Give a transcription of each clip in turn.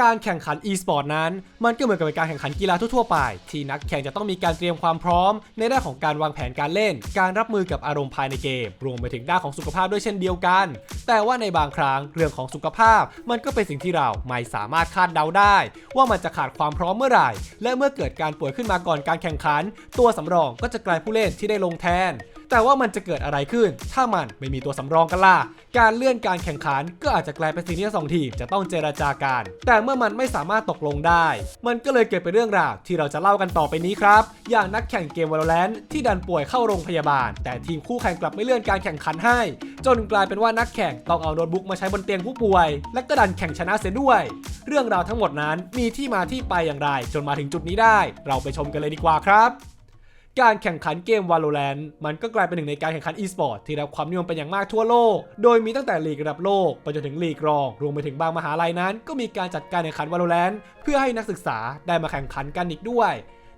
การแข่งขัน e-sport นั้น มันก็เหมือนกับการแข่งขันกีฬาทั่วๆไป ที่นักแข่งจะต้องมีการเตรียมความพร้อม ในด้านของการวางแผนการเล่น การรับมือกับอารมณ์ภายในเกม รวมไปถึงด้านของสุขภาพด้วยเช่นเดียวกัน แต่ว่าในบางครั้งเรื่องของสุขภาพ มันก็เป็นสิ่งที่เราไม่สามารถคาดเดาได้ ว่ามันจะขาดความพร้อมเมื่อไหร่ และเมื่อเกิดการป่วยขึ้นมาก่อนการแข่งขัน ตัวสำรองก็จะกลายผู้เล่นที่ได้ลงแทน แต่ว่ามันจะเกิดอะไรขึ้น ถ้ามันไม่มีตัวสำรองกันล่ะ การเลื่อนการแข่งขันก็อาจจะกลายเป็นสิ่งที่สองทีมจะต้องเจราจากัน แต่เมื่อมันไม่สามารถตกลงได้ มันก็เลยเกิดเป็นเรื่องราวที่เราจะเล่ากันต่อไปนี้ครับ อย่างนักแข่งเกม Valorant ที่ดันป่วยเข้าโรงพยาบาล แต่ทีมคู่แข่งกลับไม่เลื่อนการแข่งขันให้ จนกลายเป็นว่านักแข่งต้องเอาโน้ตบุ๊กมาใช้บนเตียงผู้ป่วย และก็ดันแข่งชนะเสียด้วย เรื่องราวทั้งหมดนั้นมีที่มาที่ไปอย่างไร จนมาถึงจุดนี้ได้ เราไปชมกันเลยดีกว่าครับ การแข่งขันเกม Valorant มันก็กลายเป็นหนึ่งในการแข่งขัน e-sport ที่ได้รับความนิยมเป็นอย่างมากทั่วโลก โดยมีตั้งแต่ลีกระดับโลกไปจนถึงลีกรอง รวมไปถึงบางมหาลัยนั้น ก็มีการจัดการแข่งขัน Valorant เพื่อให้นักศึกษาได้มาแข่งขันกันอีกด้วย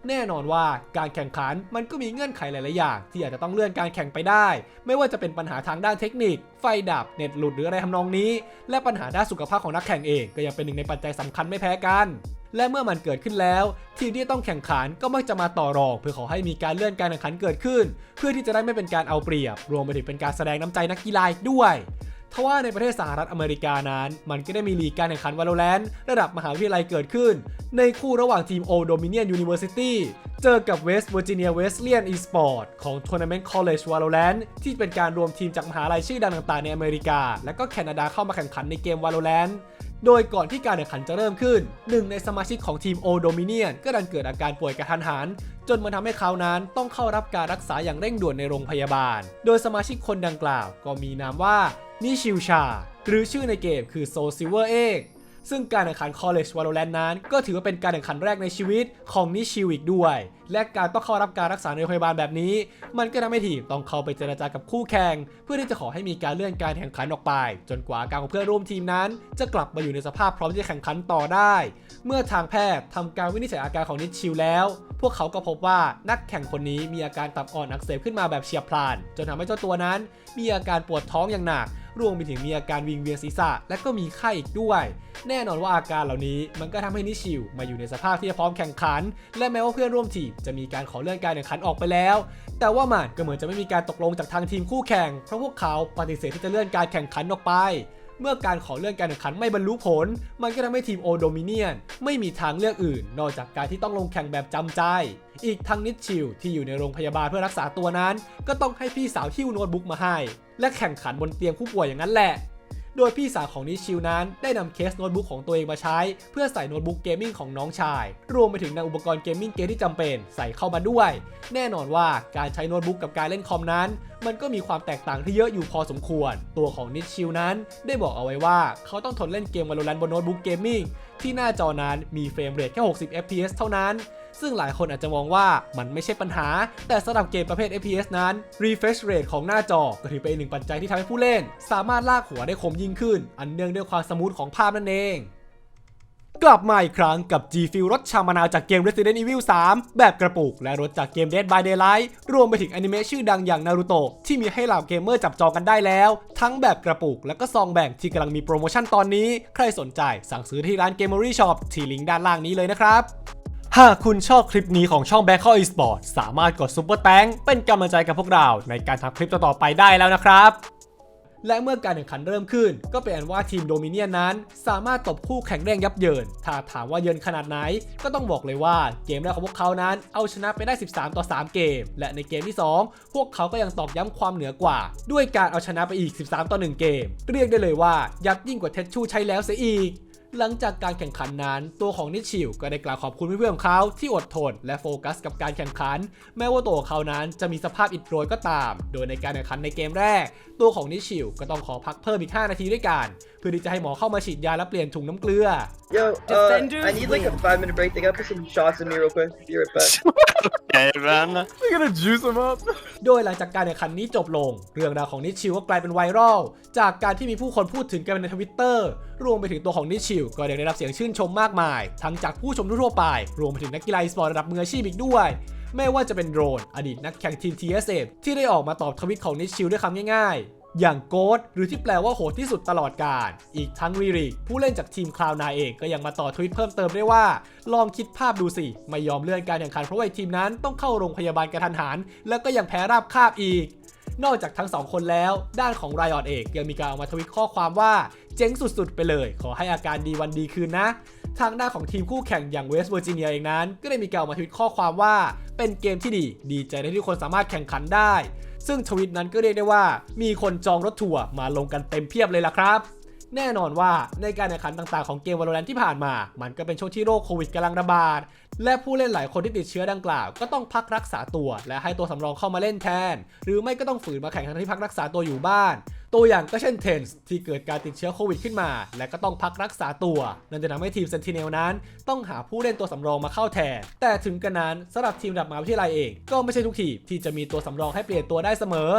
แน่นอนว่าการแข่งขันมันก็มีเงื่อนไขหลาย ๆ อย่าง ที่อาจจะต้องเลื่อนการแข่งไปได้ ไม่ว่าจะเป็นปัญหาทางด้านเทคนิค ไฟดับ เน็ตหลุดหรืออะไรทำนองนี้ และปัญหาด้านสุขภาพของนักแข่งเองก็ยังเป็นหนึ่งในปัจจัยสำคัญไม่แพ้กัน และเมื่อมันเกิดขึ้นแล้ว ทีมที่ต้องแข่งขันก็มักจะมาต่อรอง เพื่อขอให้มีการเลื่อนการแข่งขันเกิดขึ้น เพื่อที่จะได้ไม่เป็นการเอาเปรียบ รวมไปถึงเป็นการแสดงน้ำใจนักกีฬาอีกด้วยทว่าในประเทศสหรัฐอเมริกานั้น มันก็ได้มีลีกการแข่งขัน Valorant ระดับมหาวิทยาลัยเกิดขึ้น ในคู่ระหว่างทีม Old Dominion University เจอกับ West Virginia Wesleyan Esport ของ Tournament College Valorant ที่เป็นการรวมทีมจากมหาลัยชื่อดังต่างๆในอเมริกา และก็แคนาดาเข้ามาแข่งขันในเกม Valorant โโดยก่อนที่การแข่งขันจะเริ่มขึ้น หนึ่งในสมาชิกของทีมโอโดมิเนียนก็ดันเกิดอาการป่วยกระทันหัน จนมันทำให้เขานั้นต้องเข้ารับการรักษาอย่างเร่งด่วนในโรงพยาบาล โดยสมาชิกคนดังกล่าว ก็มีนามว่านิชิวชา หรือชื่อในเกมคือโซซิเวอร์เอก ซึ่งการแข่งขัน College Valorant นั้น ก็ถือว่าเป็นการแข่งขันแรกในชีวิตของนิชิวอีกด้วย และการต้องเข้ารับการรักษาในโรงพยาบาลแบบนี้ มันก็ทำให้ทีมต้องเข้าไปเจรจากับคู่แข่ง เพื่อที่จะขอให้มีการเลื่อนการแข่งขันออกไป จนกว่าอาการของเพื่อนร่วมทีมนั้น จะกลับมาอยู่ในสภาพพร้อมที่จะแข่งขันต่อได้ เมื่อทางแพทย์ทำการวินิจฉัยอาการของนิชิวแล้ว พวกเขาก็พบว่านักแข่งคนนี้มีอาการตับอ่อนอักเสบขึ้นมาแบบเฉียบพลันจนทำให้เจ้าตัวนั้น มีอาการปวดท้องอย่างหนัก รวมไปถึงมีอาการวิงเวียนศีรษะ และก็มีไข้อีกด้วย แน่นอนว่าอาการเหล่านี้มันก็ทำให้นิชิวมาอยู่ในสภาพที่จะพร้อมแข่งขัน และแม้ว่าเพื่อนร่วมทีมจะมีการขอเลื่อนการแข่งขันออกไปแล้ว แต่ว่ามันก็เหมือนจะไม่มีการตกลงจากทางทีมคู่แข่งเพราะพวกเขาปฏิเสธที่จะเลื่อนการแข่งขันออกไปเมื่อการขอเลื่อนการแข่งขันไม่บรรลุผล มันก็ทำให้ทีมโอโดมิเนียน ไม่มีทางเลือกอื่น นอกจากการที่ต้องลงแข่งแบบจำใจ อีกทั้งนิดชิลที่อยู่ในโรงพยาบาลเพื่อรักษาตัวนั้น ก็ต้องให้พี่สาวหิ้วโน้ตบุ๊กมาให้ และแข่งขันบนเตียงผู้ป่วยอย่างนั้นแหละ โดยพี่สาวของนิชิวนั้นได้นำเคสโน้ตบุ๊กของตัวเองมาใช้ เพื่อใส่โน้ตบุ๊กเกมมิ่งของน้องชาย รวมไปถึงนำอุปกรณ์เกมมิ่งเกมที่จำเป็นใส่เข้ามาด้วย แน่นอนว่าการใช้โน้ตบุ๊กกับการเล่นคอมนั้น มันก็มีความแตกต่างที่เยอะอยู่พอสมควร ตัวของนิชิวนั้น ได้บอกเอาไว้ว่าเขาต้องทนเล่นเกม Valorant บนโน้ตบุ๊กเกมมิ่งที่หน้าจอนั้นมีเฟรมเรทแค่60 fps เท่านั้น ซึ่งหลายคนอาจจะมองว่ามันไม่ใช่ปัญหา แต่สำหรับเกมประเภท FPS นั้น refresh rate ของหน้าจอก็ถือเป็นอีกหนึ่งปัจจัยที่ทำให้ผู้เล่น สามารถลากหัวได้คมยิ่งขึ้น อันเนื่องด้วยความสมูทของภาพนั่นเองกลับมาอีกครั้งกับ G Fuel รถชามะนาวจากเกม Resident Evil 3 แบบกระปุก และรถจากเกม Dead by Daylight รวมไปถึงอนิเมะชื่อดังอย่างนารูโตะที่มีให้เหล่าเกมเมอร์จับจองกันได้แล้ว ทั้งแบบกระปุก และก็ซองแบ่งที่กำลังมีโปรโมชั่นตอนนี้ ใครสนใจสั่งซื้อที่ร้าน Gamery Shop ที่ลิงก์ด้านล่างนี้เลยนะครับ หากคุณชอบคลิปนี้ของช่อง b a c k e Esport สามารถกดซุปเปอร์แตงเป็นกำลังใจกับพวกเราในการทำคลิปต่อๆไปได้แล้วนะครับและเมื่อการแข่งขันเริ่มขึ้น ก็เป็นอันว่าทีมโดมิเนียนนั้น สามารถตบคู่แข่งแรงยับเยิน ถ้าถามว่าเยินขนาดไหน ก็ต้องบอกเลยว่าเกมแรกของพวกเขานั้น เอาชนะไปได้ 13 ต่อ 3 เกม และในเกมที่ 2 พวกเขาก็ยังตอกย้ำความเหนือกว่า ด้วยการเอาชนะไปอีก 13 ต่อ 1 เกม เรียกได้เลยว่ายักษ์ยิ่งกว่าเท็ดชูใช้แล้วเสียอีก หลังจากการแข่งขันนั้น ตัวของนิชิวก็ได้กล่าวขอบคุณเพื่อนๆของเขาที่อดทน และโฟกัสกับการแข่งขัน แม้ว่าตัวของเขานั้นจะมีสภาพอิดโรยก็ตาม โดยในการแข่งขันในเกมแรก ตัวของนิชิวก็ต้องขอพักเพิ่มอีก 5 นาทีด้วยกัน เพื่อที่จะให้หมอเข้ามาฉีดยาและเปลี่ยนถุงน้ำเกลือ Yo, uh, Defenders I need like a win. five minute break. They gotta put some shots in me real quick. Be right back. Okay, man. We're gonna juice him up. โดยหลังจากการแข่งขันนี้จบลง เรื่องราวของนิชิวก็กลายเป็นไวรัลจากการที่มีผู้คนพูดถึงกันในทวิตเตอร์รวมไปถึงตัวของนิชิวก็ได้รับเสียงชื่นชมมากมาย ทั้งจากผู้ชมทั่วไป รวมไปถึงนักกีฬาอีสปอร์ตระดับมืออาชีพอีกด้วย ไม่ว่าจะเป็นโดรน อดีตนักแข่งทีม TSF ที่ได้ออกมาตอบทวิตของนิชิวด้วยคำง่ายๆ อย่างโกดหรือที่แปลว่าโหดที่สุดตลอดกาลอีกทั้งรีริก ผู้เล่นจากทีมคลาวนาเองก็ยังมาต่อทวิตเพิ่มเติมได้ว่า ลองคิดภาพดูสิไม่ยอมเลื่อนการแข่งขันเพราะว่าทีมนั้นต้องเข้าโรงพยาบาลกระทันหันแล้วก็ยังแพ้ราบคาบอีกนอกจากทั้งสองคนแล้ว ด้านของไรออดเอกยังมีการออกมาทวิตข้อความว่า เจ๊งสุดๆ ไปเลย ขอให้อาการดีวันดีคืนนะ ทางด้านของทีมคู่แข่งอย่างเวสต์เวอร์จิเนียเองนั้น ก็ได้มีการออกมาทวิตข้อความว่า เป็นเกมที่ดี ดีใจที่ทุกคนสามารถแข่งขันได้ ซึ่งทวิตนั้นก็เรียกได้ว่า มีคนจองรถทัวร์มาลงกันเต็มเพียบเลยล่ะครับแน่นอนว่าในการแข่งขันต่างๆของเกม Valorant ที่ผ่านมา มันก็เป็นช่วงที่โรคโควิดกำลังระบาด และผู้เล่นหลายคนที่ติดเชื้อดังกล่าว ก็ต้องพักรักษาตัว และให้ตัวสำรองเข้ามาเล่นแทน หรือไม่ก็ต้องฝืนมาแข่งทั้งที่พักรักษาตัวอยู่บ้าน ตัวอย่างก็เช่นเทนส์ที่เกิดการติดเชื้อโควิดขึ้นมา และก็ต้องพักรักษาตัว นั่นจะทำให้ทีมเซนติเนลนั้น ต้องหาผู้เล่นตัวสำรองมาเข้าแทน แต่ถึงกระนั้นสำหรับทีมระดับมหาวิทยาลัยเอง ก็ไม่ใช่ทุกทีมที่จะมีตัวสำรองให้เปลี่ยนตัวได้เสมอ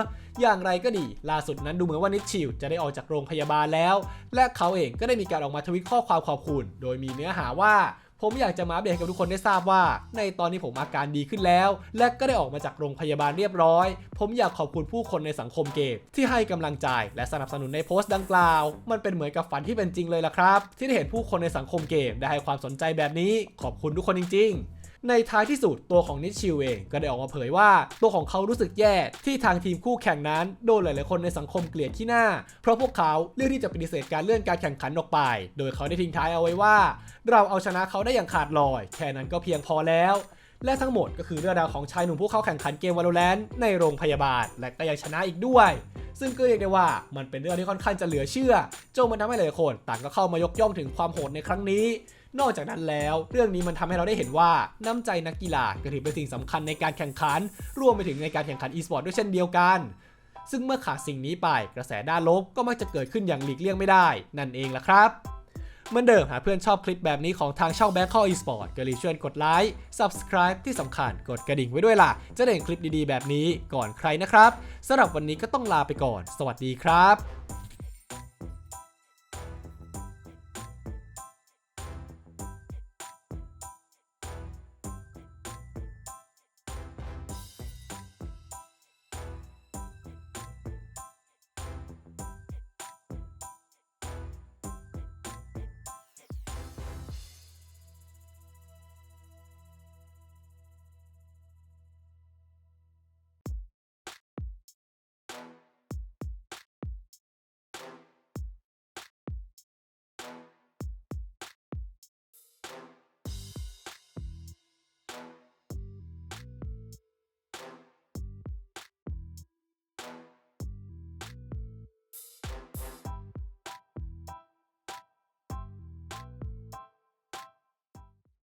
อย่างไรก็ดีล่าสุดนั้นดูเหมือนว่านิชชิลจะได้ออกจากโรงพยาบาลแล้ว และเขาเองก็ได้มีการออกมาทวิตข้อความขอบคุณ โดยมีเนื้อหาว่า ผมอยากจะมาอัปเดตให้กับทุกคนได้ทราบว่า ในตอนนี้ผมอาการดีขึ้นแล้ว และก็ได้ออกมาจากโรงพยาบาลเรียบร้อย ผมอยากขอบคุณผู้คนในสังคมเกมที่ให้กำลังใจ และสนับสนุนในโพสต์ดังกล่าว มันเป็นเหมือนกับฝันที่เป็นจริงเลยล่ะครับ ที่ได้เห็นผู้คนในสังคมเกมได้ให้ความสนใจแบบนี้ ขอบคุณทุกคนจริง ๆ ในท้ายที่สุดตัวของนิชชิลเองก็ได้ออกมาเผยว่า ตัวของเขารู้สึกแย่ที่ทางทีมคู่แข่งนั้นโดนหลายๆคนในสังคมเกลียดขี้หน้า เพราะพวกเขาเลือกที่จะปฏิเสธการเลื่อนการแข่งขันออกไป โดยเขาได้ทิ้งท้ายเอาไว้ว่า เราเอาชนะเขาได้อย่างขาดลอย แค่นั้นก็เพียงพอแล้วและทั้งหมดก็คือเรื่องราวของชายหนุ่มผู้เข้าแข่งขันเกม Valorant ในโรงพยาบาล และก็ยังชนะอีกด้วย ซึ่งก็เรียกได้ว่ามันเป็นเรื่องที่ค่อนข้างจะเหลือเชื่อจนมันทำให้หลายคนต่างก็เข้ามายกย่องถึงความโหดในครั้งนี้ นอกจากนั้นแล้ว เรื่องนี้มันทำให้เราได้เห็นว่าน้ำใจนักกีฬาก็ถือเป็นสิ่งสำคัญในการแข่งขัน รวมไปถึงในการแข่งขัน e-sport ด้วยเช่นเดียวกัน ซึ่งเมื่อขาดสิ่งนี้ไปกระแสด้านลบก็มักจะเกิดขึ้นอย่างหลีกเลี่ยงไม่ได้ นั่นเองล่ะครับเหมือนเดิมหากเพื่อนชอบคลิปแบบนี้ของทางช่อง Bangkok Esport ก็รีบช่วยกดไลค์ Subscribe ที่สำคัญกดกระดิ่งไว้ด้วยล่ะ จะได้เห็นคลิปดีๆแบบนี้ก่อนใครนะครับสำหรับวันนี้ก็ต้องลาไปก่อน สวัสดีครับ